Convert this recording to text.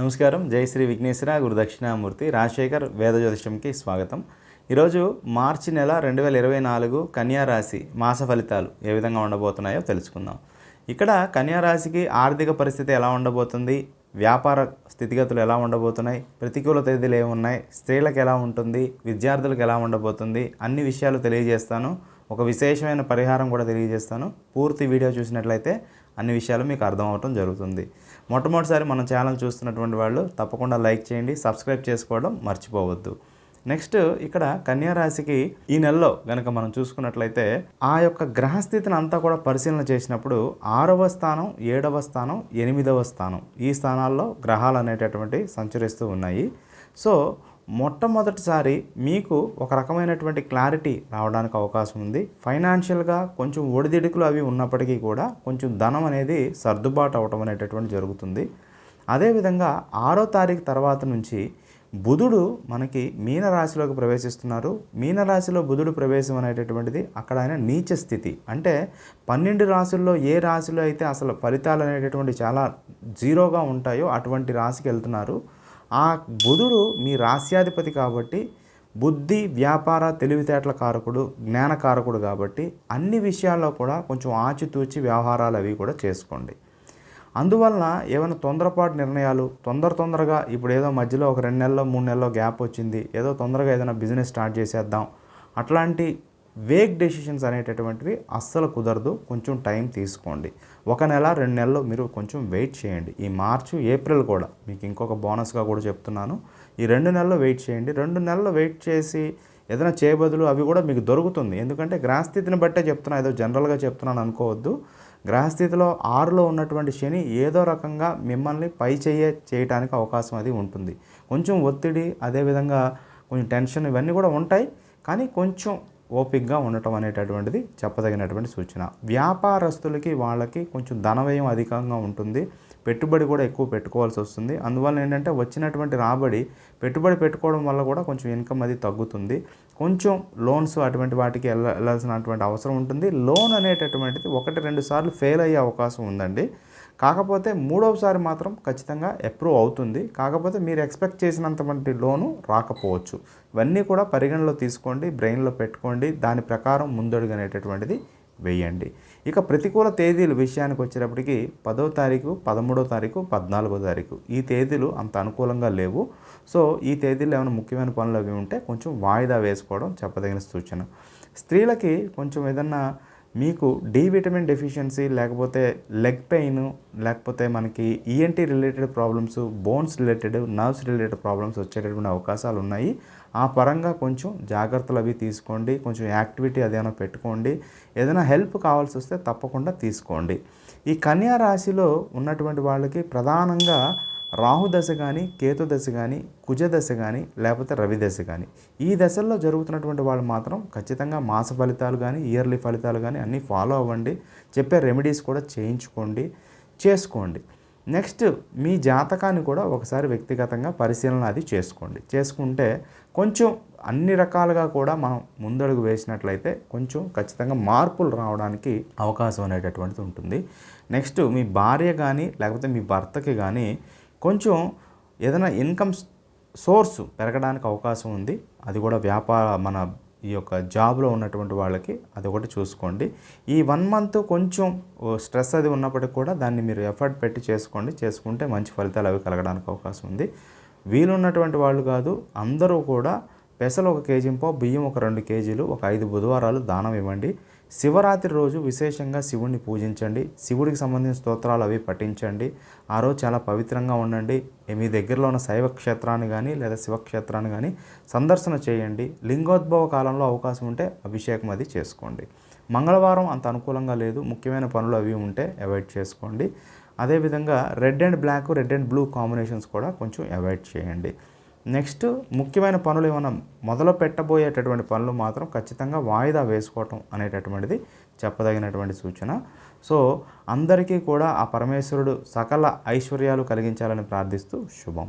నమస్కారం. జై శ్రీ విఘ్నేశ్వర గురు దక్షిణామూర్తి రాజశేఖర్ వేద జ్యోతిషంకి స్వాగతం. ఈరోజు మార్చి నెల రెండు వేల ఇరవై నాలుగు కన్యా రాశి మాస ఫలితాలు ఏ విధంగా ఉండబోతున్నాయో తెలుసుకుందాం. ఇక్కడ కన్యా రాశికి ఆర్థిక పరిస్థితి ఎలా ఉండబోతుంది? వ్యాపార స్థితిగతులు ఎలా ఉండబోతున్నాయి? ప్రతికూల తేదీలు ఏమున్నాయి స్త్రీలకు ఎలా ఉంటుంది? విద్యార్థులకు ఎలా ఉండబోతుంది? అన్ని విషయాలు తెలియజేస్తాను. ఒక విశేషమైన పరిహారం కూడా తెలియజేస్తాను. పూర్తి వీడియో చూసినట్లయితే అన్ని విషయాలు మీకు అర్థం అవటం జరుగుతుంది. మొట్టమొదటిసారి మన ఛానల్ చూస్తున్నటువంటి వాళ్ళు తప్పకుండా లైక్ చేయండి సబ్స్క్రైబ్ చేసుకోవడం మర్చిపోవద్దు. నెక్స్ట్ ఇక్కడ కన్యారాశికి ఈ నెలలో గనక మనం చూసుకున్నట్లయితే ఆ యొక్క గ్రహస్థితిని అంతా కూడా పరిశీలన చేసినప్పుడు ఆరవ స్థానం ఏడవ స్థానం ఎనిమిదవ స్థానం ఈ స్థానాల్లో గ్రహాలు అనేటటువంటి సంచరిస్తూ ఉన్నాయి. సో మొట్టమొదటిసారి మీకు ఒక రకమైనటువంటి క్లారిటీ రావడానికి అవకాశం ఉంది. ఫైనాన్షియల్గా కొంచెం ఒడిదిడుకులు అవి ఉన్నప్పటికీ కూడా కొంచెం ధనం అనేది సర్దుబాటు అవటం అనేటటువంటి జరుగుతుంది. అదేవిధంగా ఆరో తారీఖు తర్వాత నుంచి బుధుడు మనకి మీనరాశిలోకి ప్రవేశిస్తున్నారు. మీనరాశిలో బుధుడు ప్రవేశం అనేటటువంటిది అక్కడ ఆయన నీచ స్థితి. అంటే పన్నెండు రాశుల్లో ఏ రాశిలో అయితే అసలు ఫలితాలు అనేటటువంటి చాలా జీరోగా ఉంటాయో అటువంటి రాశికి వెళ్తున్నారు. ఆ బుధుడు మీ రాస్యాధిపతి కాబట్టి బుద్ధి వ్యాపార తెలివితేటల కారకుడు జ్ఞానకారకుడు కాబట్టి అన్ని విషయాల్లో కూడా కొంచెం ఆచితూచి వ్యవహారాలు అవి కూడా చేసుకోండి. అందువలన ఏమైనా తొందరపాటు నిర్ణయాలు తొందర తొందరగా ఇప్పుడు ఏదో మధ్యలో ఒక రెండు నెలలో మూడు నెలలో గ్యాప్ వచ్చింది ఏదో తొందరగా ఏదైనా బిజినెస్ స్టార్ట్ చేసేద్దాం అట్లాంటి వేగ్ డెసిషన్స్ అనేటటువంటివి అస్సలు కుదరదు. కొంచెం టైం తీసుకోండి. ఒక నెల రెండు నెలలు మీరు కొంచెం వెయిట్ చేయండి. ఈ మార్చు ఏప్రిల్ కూడా మీకు ఇంకొక బోనస్గా కూడా చెప్తున్నాను. ఈ రెండు నెలలు వెయిట్ చేయండి. రెండు నెలలు వెయిట్ చేసి ఏదైనా చేయబదులు అవి కూడా మీకు దొరుకుతుంది. ఎందుకంటే గ్రహస్థితిని బట్టే చెప్తున్నా ఏదో జనరల్గా చెప్తున్నాను అనుకోవద్దు. గ్రహస్థితిలో ఆరులో ఉన్నటువంటి శని ఏదో రకంగా మిమ్మల్ని పై చేయ చేయడానికి అవకాశం అది ఉంటుంది. కొంచెం ఒత్తిడి అదేవిధంగా కొంచెం టెన్షన్ ఇవన్నీ కూడా ఉంటాయి. కానీ కొంచెం ఓపిక్గా ఉండటం అనేటటువంటిది చెప్పదగినటువంటి సూచన. వ్యాపారస్తులకి వాళ్ళకి కొంచెం ధనవ్యయం అధికంగా ఉంటుంది. పెట్టుబడి కూడా ఎక్కువ పెట్టుకోవాల్సి వస్తుంది. అందువల్ల ఏంటంటే వచ్చినటువంటి రాబడి పెట్టుబడి పెట్టుకోవడం వల్ల కూడా కొంచెం ఇన్కమ్ అది తగ్గుతుంది. కొంచెం లోన్స్ అటువంటి వాటికి వెళ్ళ వెళ్ళాల్సినటువంటి అవసరం ఉంటుంది. లోన్ అనేటటువంటిది ఒకటి రెండు సార్లు ఫెయిల్ అయ్యే అవకాశం ఉందండి. కాకపోతే మూడవసారి మాత్రం ఖచ్చితంగా అప్రూవ్ అవుతుంది. కాకపోతే మీరు ఎక్స్పెక్ట్ చేసినంతవంటి లోను రాకపోవచ్చు. ఇవన్నీ కూడా పరిగణలో తీసుకోండి బ్రెయిన్లో పెట్టుకోండి. దాని ప్రకారం ముందడుగు అనేటటువంటిది వేయండి. ఇక ప్రతికూల తేదీలు విషయానికి వచ్చేటప్పటికి పదో తారీఖు పదమూడో తారీఖు పద్నాలుగో తారీఖు ఈ తేదీలు అంత అనుకూలంగా లేవు. సో ఈ తేదీలు ఏమైనా ముఖ్యమైన పనులు అవి ఉంటే కొంచెం వాయిదా వేసుకోవడం చెప్పదగిన సూచన. స్త్రీలకి కొంచెం ఏదన్నా మీకు డి విటమిన్ డెఫిషియన్సీ లేకపోతే లెగ్ పెయిన్ లేకపోతే మనకి ENT related problems bones related nerves related problems వచ్చేటటువంటి అవకాశాలు ఉన్నాయి. ఆ పరంగా కొంచెం జాగ్రత్తలు అవి తీసుకోండి. కొంచెం యాక్టివిటీ అదేమైనా పెట్టుకోండి. ఏదైనా హెల్ప్ కావాల్సి వస్తే తప్పకుండా తీసుకోండి. ఈ కన్యా రాశిలో ఉన్నటువంటి వాళ్ళకి ప్రధానంగా రాహు దశ కానీ కేతు దశ కానీ కుజ దశ కానీ లేకపోతే రవి దశ కానీ ఈ దశల్లో జరుగుతున్నటువంటి వాళ్ళు మాత్రం ఖచ్చితంగా మాస ఫలితాలు కానీ ఇయర్లీ ఫలితాలు కానీ అన్నీ ఫాలో అవ్వండి. చెప్పే రెమెడీస్ కూడా చేయించుకోండి చేసుకోండి. నెక్స్ట్ మీ జాతకాన్ని కూడా ఒకసారి వ్యక్తిగతంగా పరిశీలన అది చేసుకోండి. చేసుకుంటే కొంచెం అన్ని రకాలుగా కూడా మనం ముందడుగు వేసినట్లయితే కొంచెం ఖచ్చితంగా మార్పులు రావడానికి అవకాశం అనేటటువంటిది ఉంటుంది. నెక్స్ట్ మీ భార్య కానీ లేకపోతే మీ భర్తకి కానీ కొంచెం ఏదైనా ఇన్కమ్ సోర్స్ పెరగడానికి అవకాశం ఉంది. అది కూడా వ్యాపార మన ఈ యొక్క జాబ్లో ఉన్నటువంటి వాళ్ళకి అది ఒకటి చూసుకోండి. ఈ వన్ మంత్ కొంచెం స్ట్రెస్ అది ఉన్నప్పటికీ కూడా దాన్ని మీరు ఎఫర్ట్ పెట్టి చేసుకోండి. చేసుకుంటే మంచి ఫలితాలు అవి కలగడానికి అవకాశం ఉంది. వీలున్నటువంటి వాళ్ళు కాదు అందరూ కూడా పెసలు ఒక కేజీ పో బియ్యం ఒక రెండు కేజీలు ఒక ఐదు బుధవారాలు దానం ఇవ్వండి. శివరాత్రి రోజు విశేషంగా శివుణ్ణి పూజించండి. శివుడికి సంబంధించిన స్తోత్రాలు అవి పఠించండి. ఆ రోజు చాలా పవిత్రంగా ఉండండి. మీ దగ్గరలో ఉన్న శైవ క్షేత్రాన్ని కానీ లేదా శివక్షేత్రాన్ని కానీ సందర్శన చేయండి. లింగోద్భవ కాలంలో అవకాశం ఉంటే అభిషేకం అది చేసుకోండి. మంగళవారం అంత అనుకూలంగా లేదు. ముఖ్యమైన పనులు అవి ఉంటే అవాయిడ్ చేసుకోండి. అదేవిధంగా red and black red and blue combinations కూడా కొంచెం అవాయిడ్ చేయండి. నెక్స్ట్ ముఖ్యమైన పనులు ఏమైనా మొదలు పెట్టబోయేటటువంటి పనులు మాత్రం ఖచ్చితంగా వాయిదా వేసుకోవటం అనేటటువంటిది చెప్పదగినటువంటి సూచన. సో అందరికీ కూడా ఆ పరమేశ్వరుడు సకల ఐశ్వర్యాలు కలిగించాలని ప్రార్థిస్తూ శుభం.